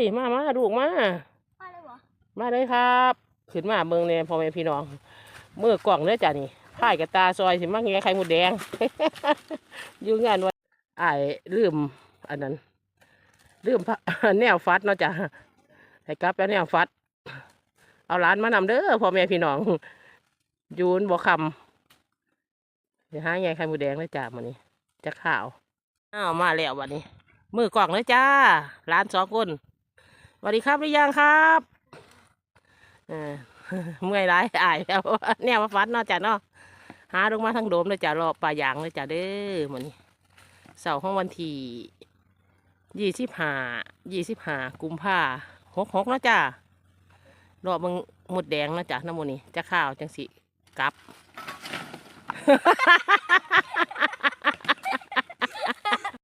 ยมามาลูกมา มาเลยเหรอมาเลยครับ ขึ้นมาเมืองเนี่ยพ่อแม่พี่น้องมือกล่องเด้อจ้ะนี่พ่ายกับตาซอยสิมาแงไข่หมูแดง อยู่งานวันอ้ายลืม อันนั้น ลืมพระแนวฟัดเนาะจ้ะให้กลับแล้วแนวฟัด เอาร้านมานำเด้อพ่อแม่พี่น้องอยูนบ่คำเดี๋ยวหาไงไข่หมูแดงเลยจ้ะมันนี้จะข่าวอ้าวมาแล้ววันนี้ มือกล่องเลยจ้าร้านสองคนส วัสดีครับหรือยังครับเมื่อยร้ายอายแล้วแนวมาฟัดนาะจ้ะเนาะหาลงมาทางโดมเลยจ้ะรอปลาหยางเลยจ้ะเด้อมันนี้เสาร์ของวันที่ยี่สิบห้ายี่สิบห้ากุมภาหกหกนะจ้ะรอบมึงหมดแดงนะจ้ะน้ำมันนี้จะข้าวจังสิกลับ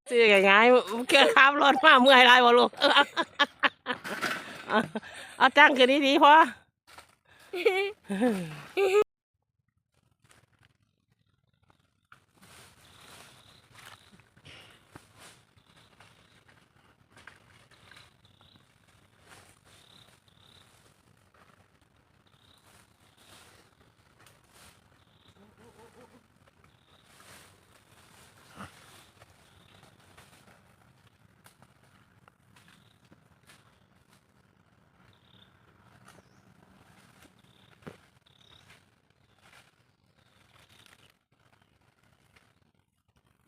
ซื้อง่ายๆเกี่ยวขับรถมาเมื่อยไรบ่ลูก เอาจ้างกันนี้ดีพอ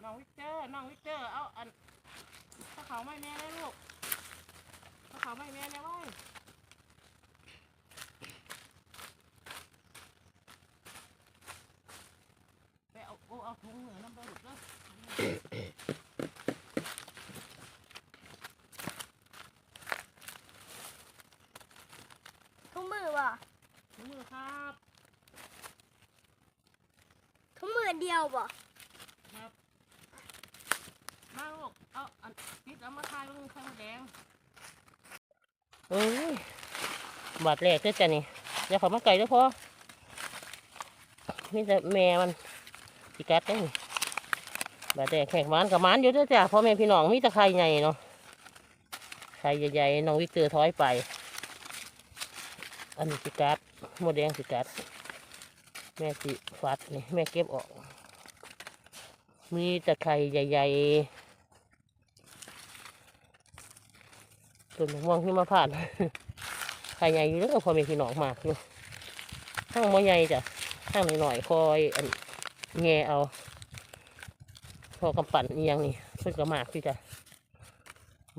น้องวิกเตอร์น้องวิกเตอร์ เอาอันถ้าเขาไม่แม่เลยลูกถ้าเขาไม่แม่เลยเว้ยไปเอาโอ้เอาถุงเหนือน้ำไปหลุดเลยทุ่มมือว่ะถุงมือครับทุ่มมือเดียวบ่ครับมาลูก เอาอันปิดเอามาทายมึงข่มดแดงเอ้ยบาดแรกเด้อจ้ะนี่อย่าเขับมาไก่ด้อพ่อมีแต่แม่มันสิกัดได้นี่บาดแรกแขกมานกับมานอยู่เด้อจ้ะพ่อแม่พี่น้องมีแต่ไข่ใหญ่เนาะไข่ใหญ่ๆน้องวิกเตอร์ถอยไป อันนี้สิกัดหมดแดงสิกัด แม่สิฟัดนี่แม่เก็บออก มีแต่ไข่ใหญ่ๆ ต้นมะม่วงที่มาผ่านไข่ใหญ่อยู่แล้วพอมีพี่น้องมากอยู่ข้างมอใหญ่จ้ะข้างหน่อยๆคอยอันแงเอา พอกำปั่นเอียงนี่เพิ่นก็มากที่จ้ะ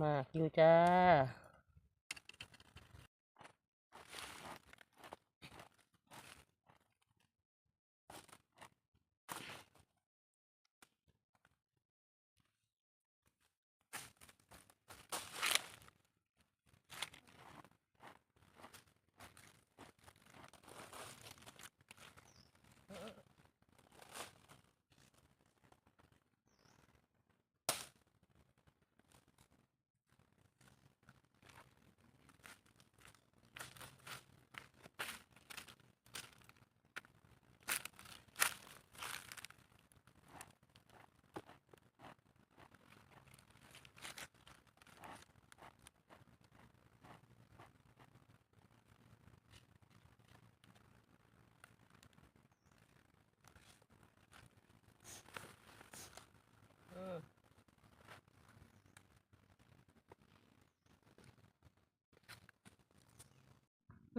มากอยู่จ้า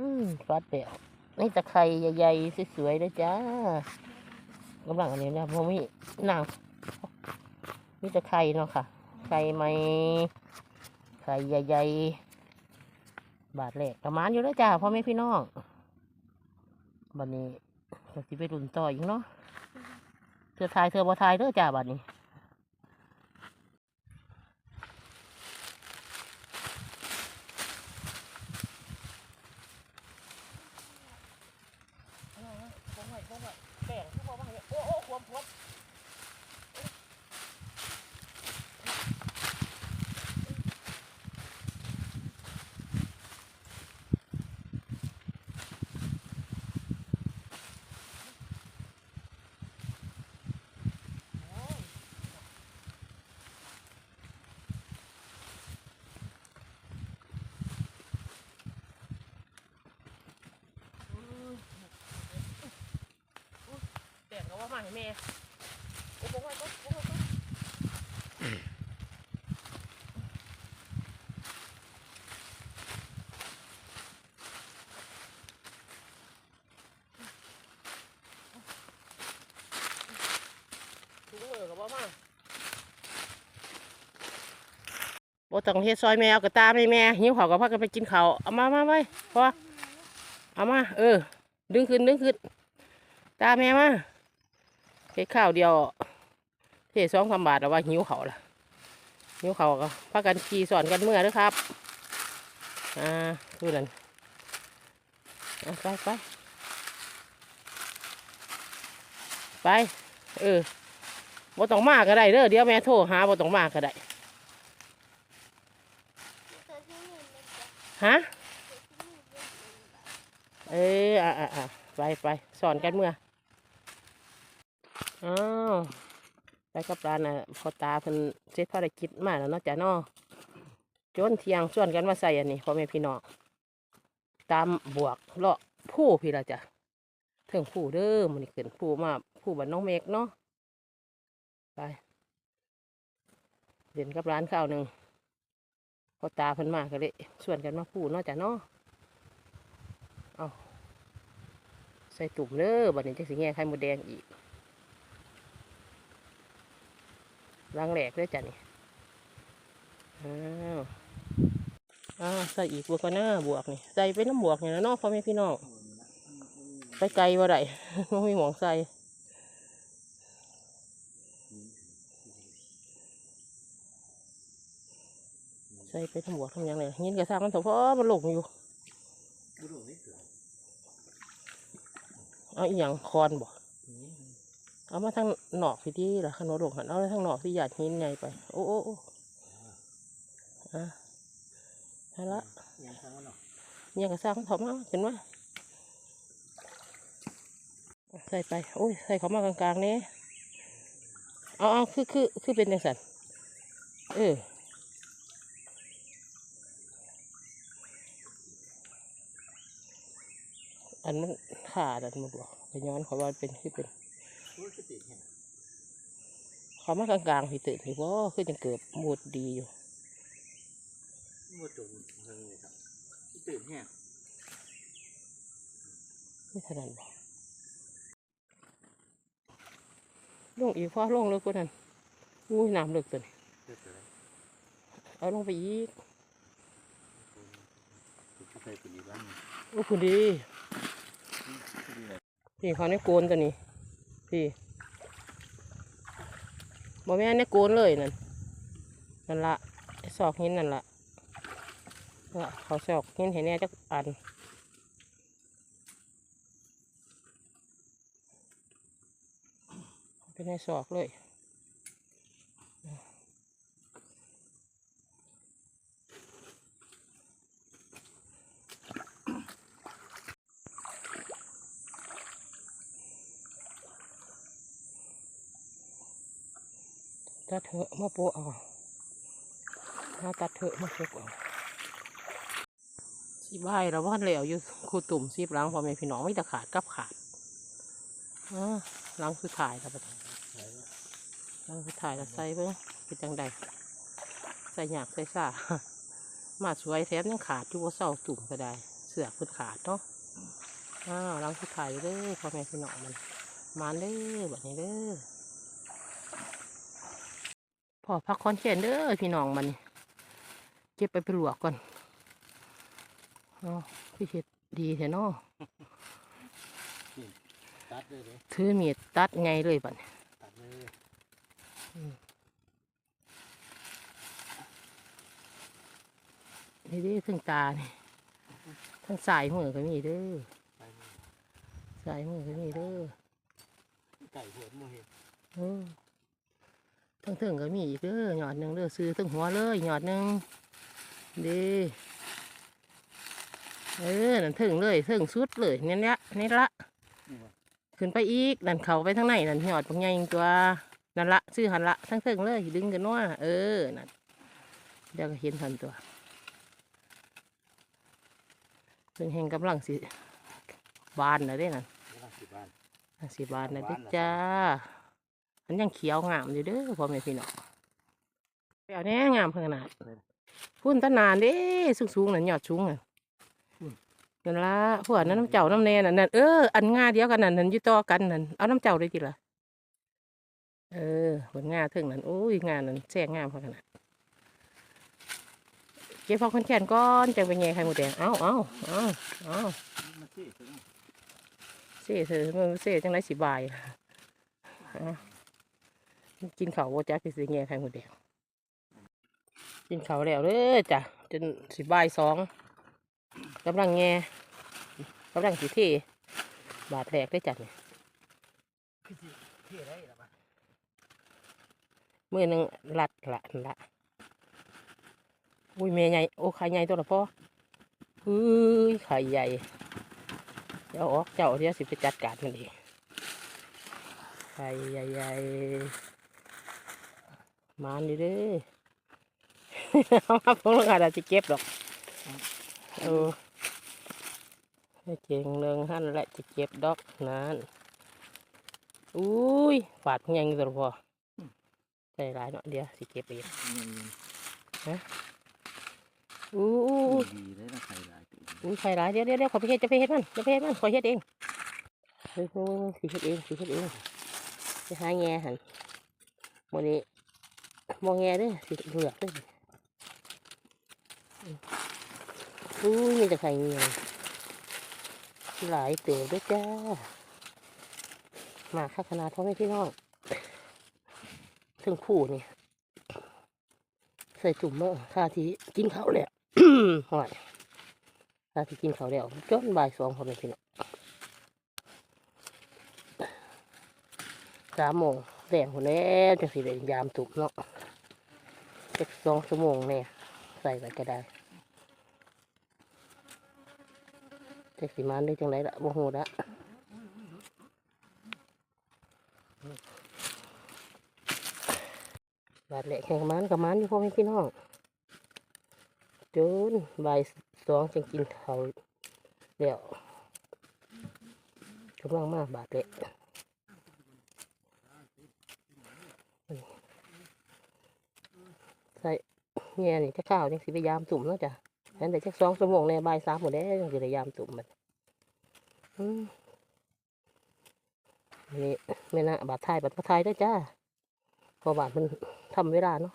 อืมฟัดเดี่ยวนี่ตะไคร้ใหญ่ๆสวยๆเลยจ้ากำลังอันนี้นะพราะมีนางมีตะไคร้เนาะค่ะไข่ไหมไข่ใหญ่ๆบาทแรกประมาณอยู่แล้วจ้าพ่อแม่พี่น้องบัดนี้จะไปรุนต่ออีกเนาะเธอทายเธอบ่ทายเด้อจ้าบัดนี้แบ่งที่บอกว่าโอ้โอ้ความพบ ก็ว่ามาให้ แม่โอ้โหโอ้โหโอ้โหถุงมือก็บ่มาบ่ต้องเฮ็ดซอยแมวก็ตามให้แม่หิวข้าวก็พากันไปกินข้าวเอามามาไว้พอเอามา เออ ดึงขึ้นดึงขึ้นตาแม่มา เฮ็ดข้าวเดียวเทสองสามบาทแล้วว่าหิวเขาล่ะหิวเขาก็พากันขี่สอนกันเมื่อเด้อครับอ่าดูนั่นไปไปไปเออบ่ต้องมากก็ได้เด้อเดี๋ยวแม่โทรหาบ่ต้องมากก็ได้ฮะเออออะอะอะไปไปสอนกันเมื่อ อ้าวไปกับร้านน่ะพอตาเพิ่นเสร็จภารกิจมาแล้วเนาะจ้ะเนาะจนเที่ยงส่วนกันมาใส่อันนี้พ่อแม่พี่น้องตามบวกเลาะผู้พี่ละจ้ะถึงผู้เด้อมันนี่ขึ้นผู้มาผู้บ้านน้องเมกเนาะไปเด่นกับร้านข้าวหนึ่งพอตาเพิ่นมาก็เลยส่วนกันมาผู้เนาะจ้ะเนาะเอาใส่ตุ่มเด้อบัดนี้จะสิแง่ไข่มดแดงอีก ล้างแหลกด้วยจ้ะนี่อ้าวอ้าวใส่อีกบวกกันนะบวกนี่ใส่ไปน้ำบวกนี่นะเนาะพ่อแม่พี่น้องไปไกลว่าไรไม่มีหมองใส่ใส่ไปทั้งบวกทั้งหยังเลยยินกระซังมันเถอะเพราะมันหลงอยู่เอาอีหยังคอนบ่ เอามาทางหนอกพี่ที่ล่ะขนมหลงหันเอาทางหนอกที่หยาดหินไงไป โอ้โอ้โอ้อะเอาละเนี่ยก็สร้างถอมาเห็นไหมใส่ไป โอ้ย ใส่เขามากลางๆนี้เอาเอาคือคือคือเป็นยังสันเอออันมันขาดอันมันบอกไปย้อนขาว่าเป็นที่เป็น เขามากลางๆพี่ตื่นพี่ว่าคือจังเกิดมูดดีอยู่หมดจนเงินเลยครับตื่นแห้งไม่ถนัดบอกลงอีกพ่อลงเลยกว่านั้นอุ้ยน้ำเลิกตัวนี้เกิดอะไรเอาลงไปอีกถูกใส่ปุ๋ยบ้างโอ้คุณดีพี่เขาในโกนตัวนี้ พี่บอแม่นในโกนเลยนั่นนั่นละสอกหินนั่นละละเขาสอกหินเห็นแน่จักอันเป็นในสอกเลย ตัดเถอะมาโปะเอาหาตัดเถอะมาโปะเอาสิบายเราว่านเหลวอยู่คูตุ่มซีบล้างพอแม่พี่น้องไม่ต่ขาดกับขาดอ่าหล้างคือถ่ายแล้วปะล้างคือถ่ายแล้วใส่เบิ้งเป็นจังใดใส่หยากใส่ซ่ามาสวยแถมยังขาดอยู่ว่าเศร้าตุ่มก็ได้ เสือกพิ่นขาดเนาะอ้าวล้างคือถ่ายเด้อพ่อแม่พี่น้องมันมานเด้อแบบนี้เด้อ พอพักคอนเทนเด้อพี่น้องมันนี่เก็บไปไปลวกก่อนอ๋อพี่เห็ดดีแท้เนาะตัดเลยเลยถือมีดตัดไงเลยบัดนี้ตัดเลยนี่เด้อทั้งตานี่ทั้งสายมือก็มีเด้อไปเลยสายมือก็มีเด้อไก่หัวโมเห็ด เออทั้งถึงก็มีอีกเด้อหยอดหนึ่งเด้อซื้อทั้งหัวเลยหยอดหนึ่งเดีเออนั่นถึงเลยถึงสุดเลยนี่ละนี่ละนี่วะขึ้นไปอีกนั่นเขาไปทางไหนนั่นหยอดบางไงตัวนั่นละชื่อหันละทั้งเทิงเลยดึงกันว่าเออนั่นเดี๋ยวก็เห็นทันตัวเพิ่งแห่งกำลังสิบานนะเด้นั่นแล้วก็สิบ้านเอห้าสิบบาทนะเด้อจ้า อันยังเขียวงามอยู่เด้อพ่อแม่พี่น้องไปเอาแน่งามขนาดพุ่นตะนานเด้สูงๆนั่นยอดสูงอะนั่นละพวกนั้นน้ำเจ้าน้ำแน่นั่นนั่นเอออันงาเดียวกันนั่นนั่นอยู่ต่อกันนั่นเอาน้ำเจ้าได้ทีละเออผลงาถึงนั่นโอ้ยงานนั่นแซ่งามขนาดเก็บพอคนแขนก้อนจังเป็นไงไข่หมูแดงเอ้าเอ้าเอ้าเอ้ามาสิถึงเซ่เธอมันเซ่จังไรสิบายอะ กินข้าวว่าจักสิแง่ไข่หมดแดงกินข้าวแล้วเด้อจ้ะจนสิบายสองกำลังแง่กำลังสิเทบาดแผลกได้จัดเนี่ยเท่ได้ละบ้ามือหนึ่งลัดละละอุ้ยเมยใหญ่โอ้ไข่ใหญ่ตัวละพ่อเฮ้ยไข่ใหญ่เดี๋ยวออกเจ้าเดี๋ยวสิไปจัดการมันเองไข่ใหญ่ๆ มานอยู่เด้อเอามาพวกเราอาจจะเก็บหรอกเออให้เจงเนืองหันแหละจะเก็บดอกนั้นอุ้ยฝาดพยังอยู่ตัวละพอใจร้ายเนาะเดี๋ยวสิเก็บเองอู้ดีเลยนะใครหลายตัวอุ้ยไฟร้ายเดี๋ยวเดี๋ยวเดี๋ยวขอไปเฮ็ดจะไปเฮ็ดมันจะไปเฮ็ดมันขอเฮ็ดเองเฮ้ยเฮ้ยสิเฮ็ดเองสิเฮ็ดเองไปหาแง่หันวันนี้ มองแงเด้อสิเหลือกเด้ออุ้ยมีแต่ไข่เงี้ยหลายเต๋อด้วยจ้า มาค่าขนาดพ่อแม่พี่น้อง ถึงผู้นี่ ใส่ถุงเมื่อท่าที่กินเขาวแล้วห่วยถ้าที่กินเขาแล้วจนบ่ายสองพอเป็นพี่น้องสามโมงแดงคนแล้วจังสิเดงยามตุกเนาะ จักสองชั่วโมงเนี่ยใส่ไปก็ได้จักสิมันได้จังไรละโมโหละบาดแหลกแข่งกับมันกับมันอยู่พ่อแม่พี่น้องจนบ่ายสองจึงกินเข้าวแล้วกำลังมากบาดเละ ส่เงี้ยนี่จะข้าวจังสิพยายามตุ่มเนาะจ้ะอันแต่จักสองชั่วโมงในใบสามหมดแล้วจังสิพยายามตุ่มมันอืมนี่แม่นะบาดไทยบาดพระไทยได้จ้าเพอบาดมันทำเวลาเนาะ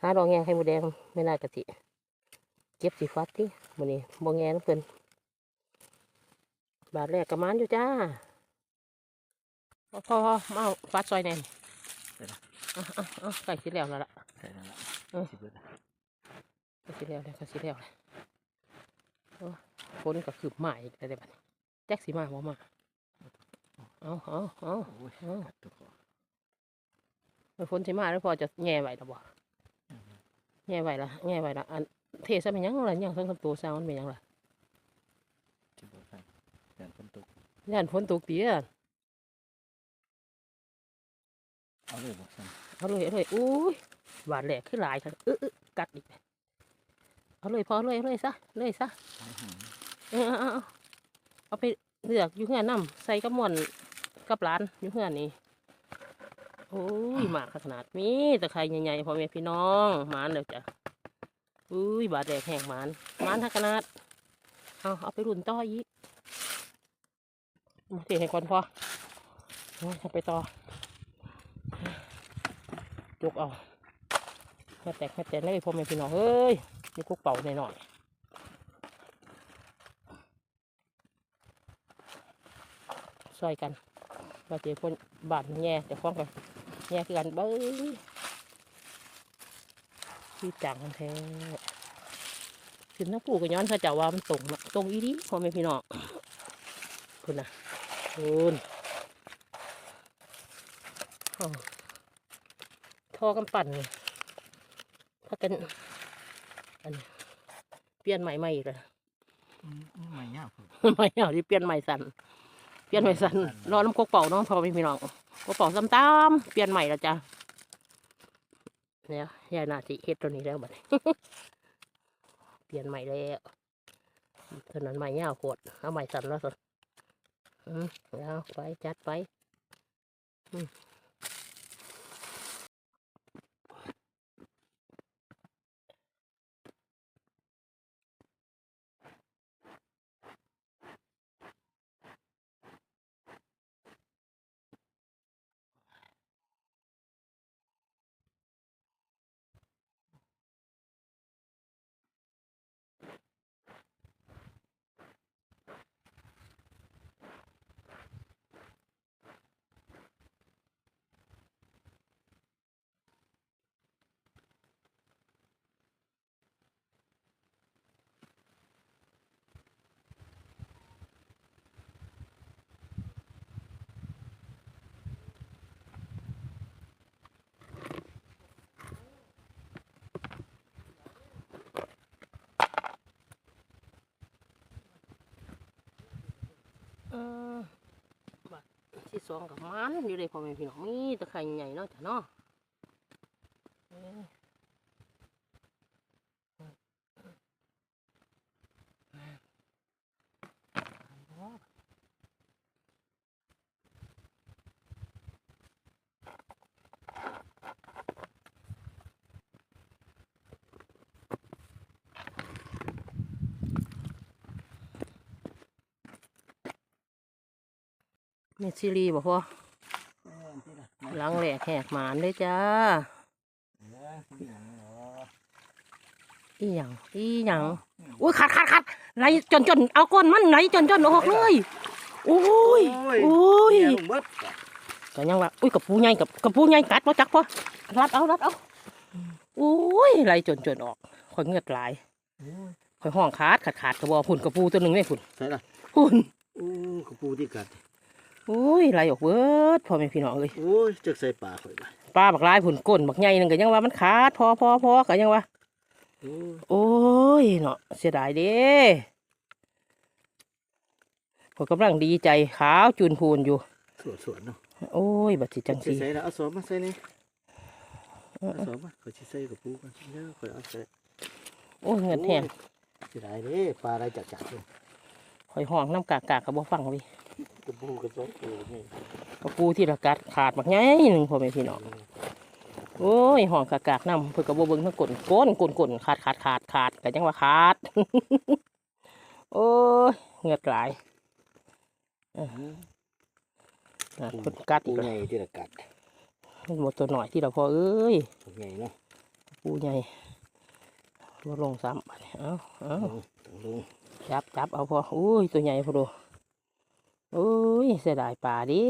หาดอกแงงให้หมูแดงไม่น่ากะทิเก็บสีฟัดที่มันนี่บงแงนเพิ่นบาทแรกกระมันอยู่จ้าพอพอมาเอาฟัดซอยแน่น ไก่สีแล้วแล้วล่ะใช่แล้วล่ะสีเบิดไก่สีแล้วแล้วไก่สีแล้วเลยโอ้ฝนก็คืบมาอีกแล้วเดี๋ยวบัดนี้แจ็คสีมาบ่มาเอาเอาเอาเอาฝนสีมาแล้วพอจะแง่ไหวแล้วบ่แง่ไหวละแง่ไหวละอันเทซะเป็นยังล่ะยังทั้งคำตัวสร้างมันเป็นยังล่ะสิบเบิดไปแดนฝนตกย่านฝนตกตี้ยเอาเลยบอกสั่น เอาเลยเอาเลยอุ้ยหวานแหลกขึ้นหลายค่ะเออเออกัดอีกเอาเลยพอเลยเอาเลยซะเลยซะหายหางเออเอาเอาเอาเอาไปเลือกอยู่เฮือนน้ำใส่กับหม่อนกับร้านอยู่เฮือนนี่โอ้ยหมากขนาดมีแต่ใครใหญ่ๆพ่อแม่พี่น้องหมานเลยจ้ะอุ้ยบาดแดกแห้งหมานหมานทักขนาดเอาเอาไปรุ่นต่ออีกมาเทให้ก่อนพอเอาเอาไปต่อ ยกเอาแค่แตกแค่แตกเลยพ่อแม่พี่น้องเฮ้ยนี่กุ๊กเป่าหน่อยๆช่วยกันมาเจอคนบาดแง่แต่ฟ้องกันแง่คือกันเบ้ยที่จังแท้ขึ้นน้ำปูก็ย้อนเขาเจ้าว่ามันตรงนะตรงอีดีพ่อแม่พี่น้องคุณนะคุณ อ้าวทอกำปั่นนี่ถ้ากันอันนี้เปลี่ยนใหม่ใหม่อีกแล้วอืมอืมไม่ยากครับไม่เอาที่เปลี่ยนใหม่สันเปลี่ยนใหม่สันรอน้ำกกเป่าเน้องพอไม่พี่น้องกกเป่าซ้ำตามเปลี่ยนใหม่แล้วจ้ะเนี่ยยายนาสิเฮ็ดตัวนี้แล้วบัดนี้เปลี่ยนใหม่แล้วถนนใหม่ยาวโคตรเอาใหม่สันแล้วสันอืมเอาไปจัดไปอืม ที่สองกับมันอยู่เลยพ่อแม่พี่น้องมีตะไคร่ใหญ่เนาะจ้ะเนาะ เมซิลีบอกพ่อเออที่ละหลังแหลกแหกหมานเลยจ้าเออที่หยังเหรออีหยังอีหยังอุ้ยขาดขาดขาดไหลจนจนเอาก้นมันไหลจนจนออกเลยโอ้ยโอ้ยเนี่ยลงเบิดก็ยังว่าอุ้ยกับปูใหญ่กับกับปูใหญ่กัดมาจักพ่อรัดเอารัดเอาโอ้ยไหลจนจนออกข่อยเหงือดไหลายโอ้ยข่อยห้องขาดขาดขาดกระบอกพุ่นกับปูตัวหนึ่งไม่พุ่นใช่ละพุ่นโอ้กระปูที่กัดโอ้ยไหลออกเบิดพ่อแม่พี่น้องเลยโอ้ยจักใส่ปลาข่อยละปลาบักลายพุ่นก้นบักใหญ่นึงก็ยังว่ามันขาดพอพอพอก็ยังว่าโอ้ยโอ้ยเนาะเสียดายเด้ผมกำลังดีใจขาวจูนพูนอยู่สวดสวดเนาะโอ้ยบัดสิจังสิสีใส่ละเอาสอบมาใส่นี่เอาสอบมาข่อยสิใส่กระปูกันเด้อข่อยเอาใส่โอ้ยเงินแห้งสิได้เด้ปลาอะไรจัดๆเลยข่อยห้องน้ำกากากกับบ่ฟังวิ กระปูกระสอบตัวนี่กระปูที่ละกัดขาดบักใหญ่หนึ่งพ่อแม่พี่น้องโอ้ยห้องกากากน้ำเพื่อกระบ่เบิ่งทั้งกลนก้นกลนกลนขาดขาดขาดขาดก็ยังว่าขาด โอ้ยเหงือดไหลายอะอะเพิ่นกัดปูอีกใหแล้วญ่ที่ละกัดมันหมดตัวหน่อยที่เราพอเอ้ยปูใหญ่เนาะปูใหญ่ตัวลงซ้ำบัดนี้เอาเอาต้องลงจับจับเอาพออุ้ยตัวใหญ่พอดู โอ้ยเสียดายปลาดิ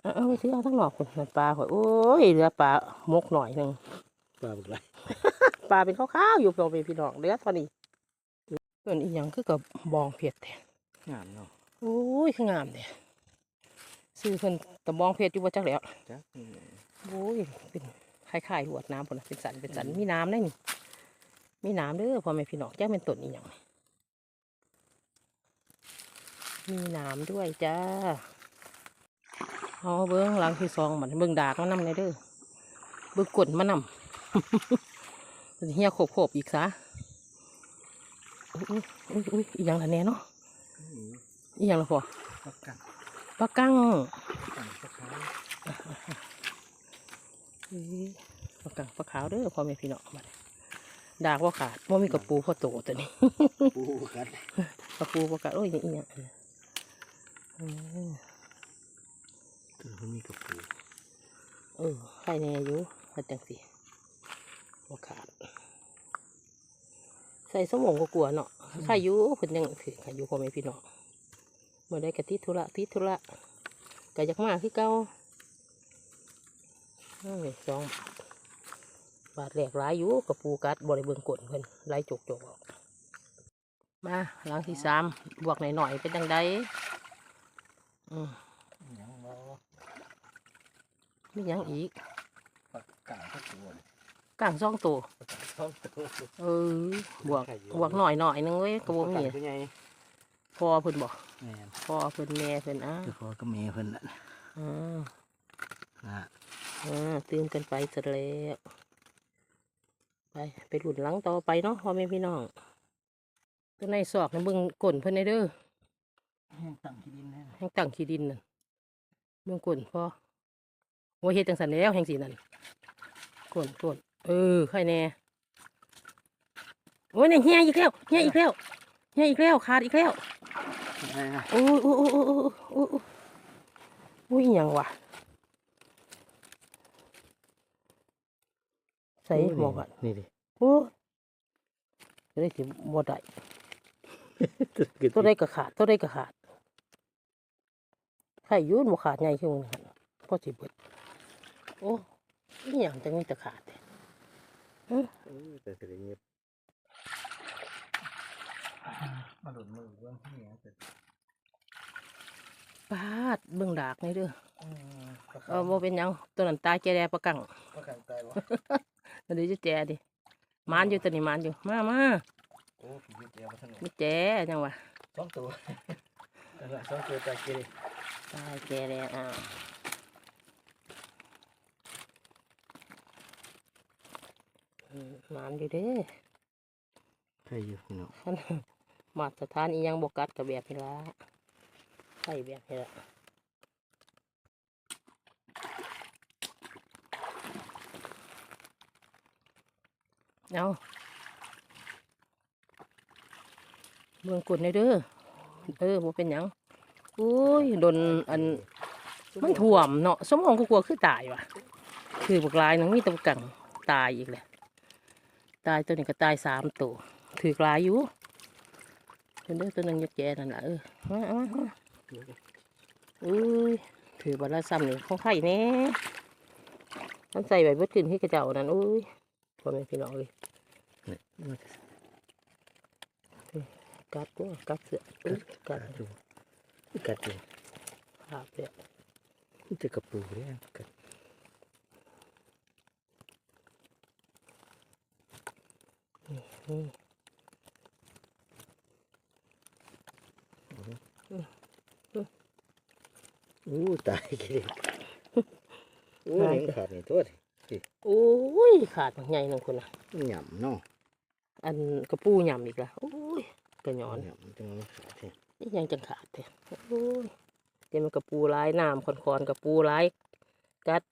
เอาเอาไปซื้อเอาทั้งหนอกคนนั่นปลาข่อยโอ้ยเหลือปลามกหน่อยหนึ่งปลาบักไรปลาเป็นข้าวๆอยู่ตรงเป็นพี่น้องเหลือเท่านี้เพื่อนอีหยังคือกับบองเพียดแท้งามเนาะโอ้ยคืองามเนี่ยซื้อเพิ่นตะบองเพชรอยู่ว่าจักแล้วจักโอ้ยเป็นคล้ายๆหวดน้ำพุ่นน่ะเป็นสันเป็นสันมีน้ำได้นี่มีน้ำเด้อพ่อแม่พี่น้องจ้าเป็นต้นอีหยัง มีน้ำด้วยจ้าเอาเบิ้งหลังที่สองมันเบิ้งดากมันนำในเด้อเบิ้งกดมันนำเฮียโขบๆอีกซะอุ้ยอุ้ยอุ้ยอีหยังละแน่เนาะอีหยังละพอปักกังปลากั้งปักปลาขาวอุ้ยปลากั้งปลาขาวเด้อพ่อแม่พี่น้องมาดากว่าขาดว่ามีกระปูพ่อโตตัวนี้ปูกัดกระปูปลากาโอ้ยอีหยังเออเออ ตัวมันมีกระปูเออไข่แน่อยู่มาจังสิว่าขาด ใส่สมองก็กลัวเนาะไข่อยู่เพิ่นยังถือไข่อยู่พ่อแม่พี่น้องเมื่อได้กะติดธุระติธุระกะอยากมาคือเก่าเอ้ยสองบาทบาทแรกหลายอยู่กระปูกัดบริเบิงกลนเพิ่นไล่จกจกออกมาหลังที่สามบวกหน่อยๆเป็นจังได ยังบ่มีหยังอีกปักกังก็ตัวนี่กลางซองตัวปักกังสองตัวเออบวกบวกหน่อยหน่อยๆนึงเว้ยกระโบปักกัมีงตัวใหญ่พอเพิ่นบอกแม่นพอเพิ่นแม่เพิ่นอ้าเดี๋ยวพอก็เมย์เพิ่นน่ะอ่านะอ่าตื่นกันไปเสร็จแล้วไปไปหลุดหลังต่อไปเนาะพ่อแม่พี่น้องตัวในศอกนะเบิ่งก้นเพิ่นในเด้อ แห้งตั้งที่ดินแน่นะแห่งตั้งขี้ดินนั่นเมืองกวนพ่อโอ้ยเฮ็ดจังสันแล้วแห่งสีนั่นกวนกวนเออใครแน่โอ้ยเนี่ยเฮียอีกแล้วเฮียอีกแล้วเฮียอีกแล้วขาดอีกแล้วใช่ค่ะโอ้ยโอ้ยโอ้ยโอ้ยโอ้ยโอ้ยโอ้ยอิหยังวะใส่หมอกอะนี่ดิโอ้ยจะได้สิบ่ได้ ตัวได้ก็ขาดตัวได้ก็ขาด ไข่อยุ่นบ่ขาดใหญ่ขึ้นมาหั่นพอสิเบิดโอ้ยอหย่างจังมีแต่ขาดแท้แต่เสร็จเงียบมาหลุดมือเบื้องที่นี่เสร็จปาดเบิ่งดากนี่เด้อเออบ่เป็นหยังตัวนั้นตายแก่แดประกังว่าขังใจวะอันนี้จะแจดิมานอยู่ตัวนี้มานอยู่มามาโอ้ผีเดียวมาถนนไม่แจจังวะสองตัวนั่นแหละสองตัวใจเกลี ตายแก่แดอ้าวอืมมานอยู่เด้อใช่อยู่พี่น้องคันมาตรฐานอีหยังบกัดกับแบบนี้ละใส่แบบนี้ละเอาเมืองกุดในเด้อเออบ่เป็นหยัง โอ้ยโดนอันมันถ่วมเนาะสมองก็กลัวคือตายว่ะ คือบักลายนังมีแตะกังตายอีกแหละตายตัวนี้ก็ตายสามตัวถือกลายอยู่เพิ่นเด้อตัวหนึงยักแย่นั่นล่ะเออมาเอามามาอุ้ยถือบัตรซ้ำนี่ของไข่แน่มันใส่ใบเบิดขึ้นให้กระเจ้านั่นอุ้ยพ่อแม่พี่น้องเลยกัดตัวกัดเสืออุ๊ยกัดดู กัดดูภาพเลยจะกระปูเนี่ยกัดนี่อู้ตายเกลีโอ้ยขาดนี่ตัวโอ้ยขาดใหญ่นึงคนน่ะหย่ำเนาะอันกระปูหย่ำอีกละโอ้ยกระหยอนหย่ำจังมันขาดแท้ นี่ยังจังขาดเลยโอ้ยเดี๋ยวมันกระปูร้ายน้ำคอนๆกระปูร้ายกัด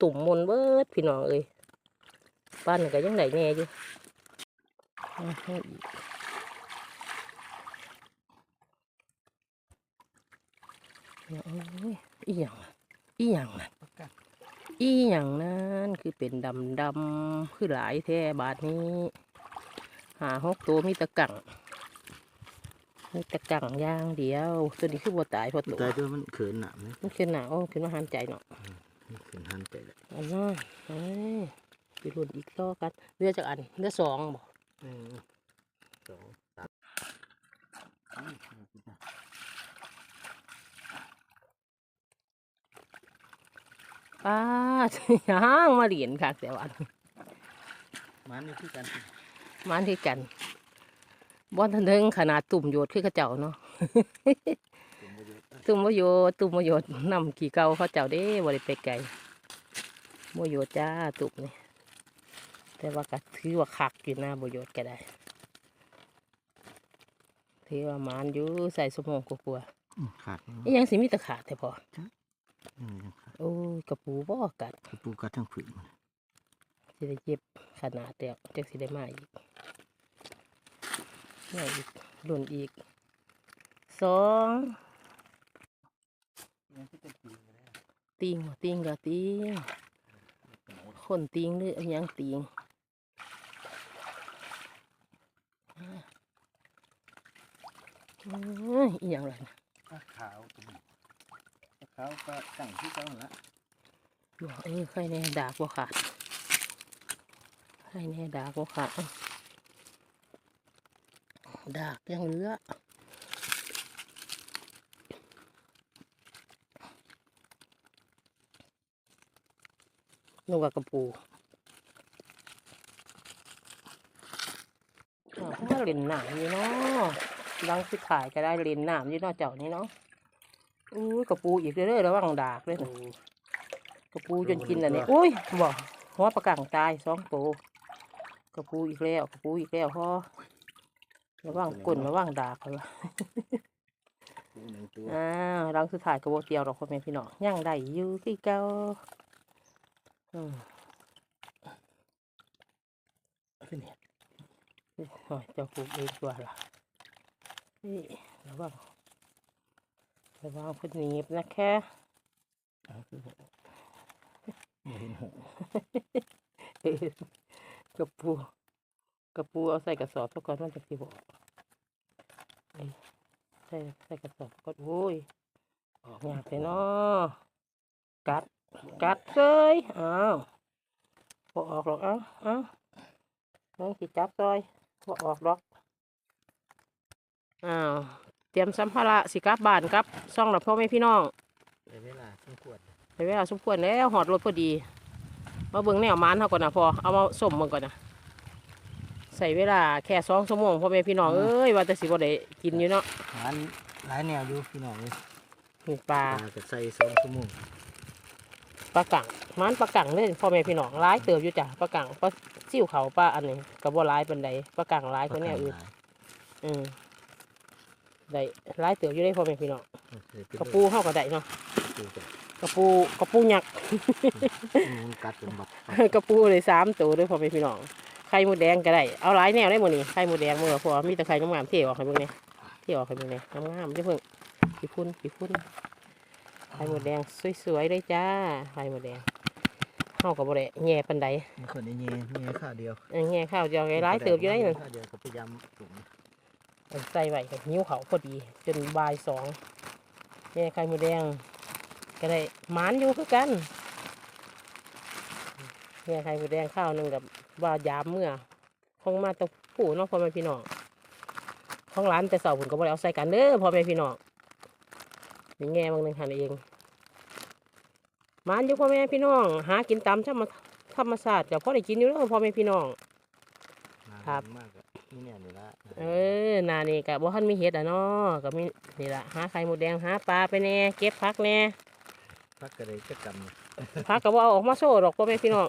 ตุ่มมนเบิดพี่น้องเอ้ยปั้นก็ยังได้แน่อยู่เอาให้อีกเนี่ยโอ้ยอีหยังอะอีหยังน่ะอีหยังนั้นคือเป็นดำดำๆคือหลายแท้บาทนี้ หาหกตัวมีแตะกังมีแตะกังอย่างเดียว ตัวนี้คือบัวตายพอตัวตายด้วยมันเขินหนามไหมมันคือหนาวขึ้นมาหันใจเนาะเขินหันใจเลยอันนั้นเอ้ยไปรุ่นอีกต่อกันเรือจากอันเรือสองบ่หนึ่งสองสามอืมป้าย่างมาเหรียญค่ะแต่วันมันนี่คือกันมันที่กัน บอนทันเทิงขนาดตุ่มโยดคือกระเจ้าเนาะผมบ่อยู่ตุ่มมโยดตุ่มมโยดนำขี่เก่าเขาเจ้าเด้บริไปไกลมโยดจ้าตุ่มนี่แต่ว่าก็ถือว่าคักอยู่นะบโยดก็ได้ถือว่าหมันอยู่ใส่สมองกลัวๆอืมขาดนี่อีหยังสิมีแตะขาดแต่พออืมยังขาดโอ้ยกระปูบ่กัดคือปูกัดทั้งผืนมันสิได้เจ็บขนาดเดียวจักสิได้มาอีก มาอีกหล่นอีกสองยังที่เป็นปีนเลยติงบ่ติงก็ติงคนติงหรืออิหยังติงอ่าโอ้ยอีหยังล่ะนะปลาขาวตัวนี้ปลาขาวก็ตั้งที่เจ้าหั่นละบ่เออใครแน่ดากบ่ขาดใครแน่ดากบ่ขาดเอ้าดากยังเหลือนึกว่ากระปูอ้าวเขาก็เล่นน้ำอยู่เนาะดังสิถ่ายก็ได้เล่นน้ำอยู่เนาะเจ้านี่เนาะอู้ยกระปูอีกเรื่อยๆระวังดากเลยนะกระปูจนกินอันนี้อุ้ยบ่หัวปลากังตายสองตัวกระปูอีกแล้วกระปูอีกแล้วพ่อ ระวังก้นระวังดากเลยปูหนึ่งตัวอ้าวรังสุดท้ายก็บ่เตียวดอกพ่อแม่พี่น้องยังได้อยู่คือเก่าอืมขึ้นเนี่ยโอ้ยเจ้าปลูกเองตัวล่ะนี่ระวังระวังเพิ่นหนีบนะแค่เอาคือบ่บ่เห็นหงเออกระปู กระปูเอาใส่กระสอบซะก่อนมันจะสิบอกเอ้ยใส่ใส่กระสอบก่อนโอ้ยออกยากเลยเนาะกัดกัดเลยอ้าวบ่ออกหรอกเอ้าเอ้าน้องสิจับซอยบ่ออกหรอกอ้าวเตรียมสัมภาระสิกลับบ้านครับซ่องหลับพ่อแม่พี่น้องในเวลาสมควรในเวลาสมควรแล้วหอดรถพอดี มาเบิ่งแนวมานเขาก่อนนะพอเอามาส้มมันก่อนนะ ใส่เวลาแค่สองชั่วโมงพ่อแม่พี่น้องเอ้ยว่าแต่สิบ่ได้กินอยู่เนาะหานหลายแนวอยู่พี่น้องเลยนี่ปลาปลาก็ใส่สองชั่วโมงปลากังมันปลากังเลยพ่อแม่พี่น้องร้ายเติบอยู่จ้ะปลากังปลาซิ่วเขาปลาอันนี้ก็บ่ร้ายปานใดปลากังร้ายกว่าแนวอื่นหลายอืมได้ร้ายเติบอยู่ได้พ่อแม่พี่น้องเออเป็นกระปูเฮาก็ได้เนาะปูจ้ะกระปูกระปูหยักมันกัดจนบัดกระปูเลยสามตัวด้วยพ่อแม่พี่น้องไข่หมูแดงก็ได้ เอาหลายแนวได้หมดนี่ไข่หมูแดงมือพอมีแต่ไข่งามๆเที่ยวออกให้เบิ่งนี่เที่ยวออกให้เบิ่งนี่งามๆเด้อเพิ่งขี้พุ่นขี้พุ่นไข่หมูแดงสวยๆเลยจ้าไข่หมูแดงเฮากับบ่ได้แง่ปานใดมันคนนี้เงี้ยเงี้ยข้าวเดียวเออแง่ข้าวเดียวไงหลายเติบอยู่ได้หนึ่งข้าวเดียวก็พยายามถุงเอาใส่ไว้กับหิ้วเขาพอดี จนบ่ายสองแง่ไข่หมูแดง ก็ได้หมานอยู่คือกันแง่ไข่หมูแดงข้าวหนึงกับ ว่ายามเมื่อของมาต้องผู้เน้องพ่อแม่พี่น้องของร้านแต่เสาผมก็บ่ได้เอาใส่กันเด้อพ่อแม่พี่น้องนี่แง่บางหนึงหันเองหมานอยู่พ่อแม่พี่น้อง หากินตามธรรมธรรมศาสตร์กับพ่อได้กินอยู่แล้วพ่อแม่พี่น้อง ครับ มากอะนี่เนี่ยนี่ละเออนานี่กับบ่ทันมีเห็ดอะเนาะก็มีนี่ละหาไข่หมูแดงหาปลาไปแหน่เก็บพักแหน่พักกระไรจะกำพักก็บ่เอาออกมาโซ่ดอกพ่อแม่พี่น้อง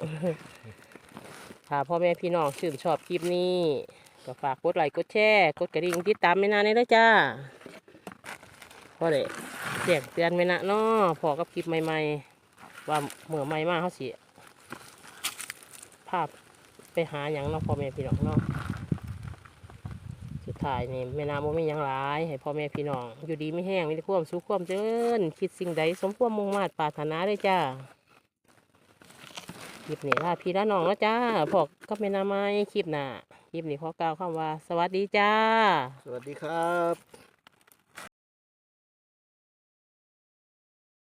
ถ้าพ่อแม่พี่น้องชื่นชอบคลิปนี้ ก็ฝากกดไลค์กดแชร์กดกระดิ่งติดตามไม่นานเลยจ้าพอได้แจ้งเตือนไม่นะเนาะพอกับคลิปใหม่ๆ ว่าเหมือใหม่มากเขาสิภาพไปหาอย่างเนาะพ่อแม่พี่น้องเนาะสุดท้ายนี่แม่นาโมมีหยังหลาย ให้พ่อแม่พี่น้อง อยู่ดีไม่แห้งมีแต่ความสุขความเจริญคิดสิ่งใดสมความมุ่งมา่ปรารถนาเลยจ้า คลิปนี้ลาพี่ละน้องแล้วจ้าพอกก็เป็นนาไม้คลิปหน้าคลิปนี้ขอกล่าวคำว่า สวัสดีจ้า สวัสดีครับ